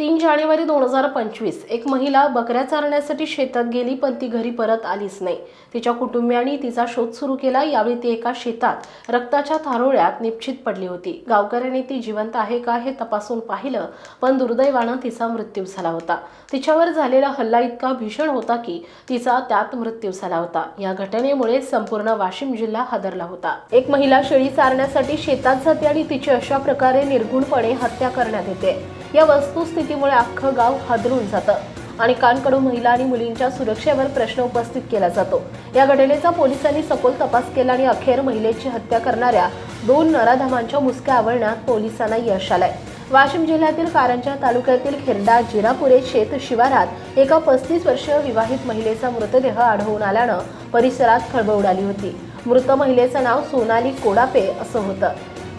तीन जानेवारी दोन हजार पंचवीस. एक महिला बकऱ्या चारण्यासाठी शेतात गेली पण ती घरी परत आलीच नाही. तिच्या कुटुंबियांनी तिचा शोध सुरू केला. यावेळी ती एका शेतात रक्ताच्या थारोळ्यात निश्चित पडली होती. गावकऱ्यांनी ती जिवंत आहे का हे तपासून पाहिलं पण दुर्दैवानं तिचा मृत्यू झाला होता. तिच्यावर झालेला हल्ला इतका भीषण होता की तिचा त्यात मृत्यू झाला होता. या घटनेमुळे संपूर्ण वाशिम जिल्हा हादरला होता. एक महिला शेळी चारण्यासाठी शेतात जाते आणि तिची अशा प्रकारे निर्गुणपणे हत्या करण्यात येते. या वस्तुस्थितीमुळे अख्खं गाव हादरून जातं. अनेकांकडून महिला आणि मुलींच्या सुरक्षेवर प्रश्न उपस्थित केला जातो. या घटनेचा पोलिसांनी सखोल तपास केला आणि अखेर महिलेची हत्या करणाऱ्या दोन नराधमांच्या मुसक्या आवळण्यात पोलिसांना यश आलंय. वाशिम जिल्ह्यातील कारंजा तालुक्यातील खेरडा जिरापुरे शेत शिवारात एका पस्तीस वर्षीय विवाहित महिलेचा मृतदेह आढळून आल्यानं परिसरात खळबळ उडाली होती. मृत महिलेचं नाव सोनाली कोडापे असं होतं.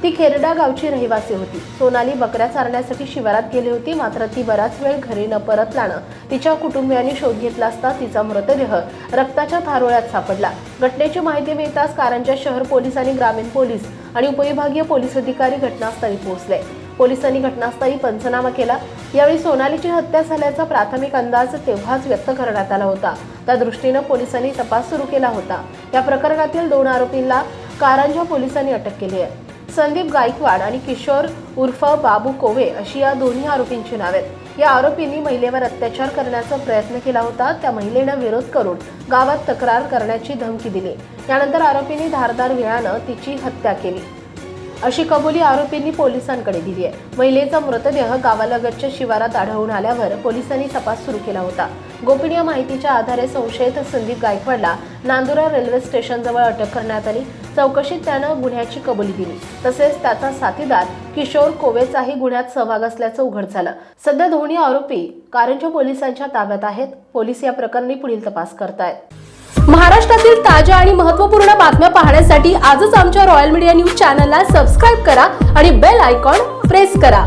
ती खेरडा गावची रहिवासी होती. सोनाली बकऱ्या चारण्यासाठी शिवारात गेली होती मात्र ती बराच वेळ घरी न परतल्यानं तिच्या कुटुंबियांनी शोध घेतला असता तिचा मृतदेह रक्ताच्या थारोळ्यात सापडला. घटनेची माहिती मिळताच कारंजा शहर पोलीस आणि ग्रामीण पोलीस आणि उपविभागीय पोलीस अधिकारी घटनास्थळी पोहोचले. पोलिसांनी घटनास्थळी पंचनामा केला. यावेळी सोनालीची हत्या झाल्याचा प्राथमिक अंदाज तेव्हाच व्यक्त करण्यात आला होता. त्या दृष्टीनं पोलिसांनी तपास सुरू केला होता. या प्रकरणातील दोन आरोपींना कारंजा पोलिसांनी अटक केली आहे. संदीप गायकवाड आणि किशोर उर्फ बाबू कोवे अशी या दोन्ही आरोपींची नावे आहेत. या आरोपींनी महिलेवर अत्याचार करण्याचा प्रयत्न केला होता. त्या महिलेनं विरोध करून गावात तक्रार करण्याची धमकी दिली. यानंतर आरोपींनी धारदार विळानं तिची हत्या केली. अशी कबुली आरोपींनी पोलिसांकडे दिली आहे. महिलेचा मृतदेह गावालगतच्या शिवारात आढळून आल्यावर पोलिसांनी तपास सुरू केला होता. गोपनीय माहितीच्या आधारे संशयित संदीप गायकवाडला नांदुरा रेल्वे स्टेशनजवळ अटक करण्यात आली. चौकशीत त्यानं गुन्ह्याची कबुली दिली. तसेच त्याचा साथीदार किशोर कोवेचाही गुन्ह्यात सहभाग असल्याचं उघड झालं. सध्या दोन्ही आरोपी कारंजा पोलिसांच्या ताब्यात आहेत. पोलीस या प्रकरणी पुढील तपास करतायत. महाराष्ट्रातील ताज्या आणि महत्त्वपूर्ण बातम्या पाहण्यासाठी आजच आमच्या रॉयल मीडिया न्यूज चॅनलला सबस्क्राईब करा आणि बेल आयकॉन प्रेस करा.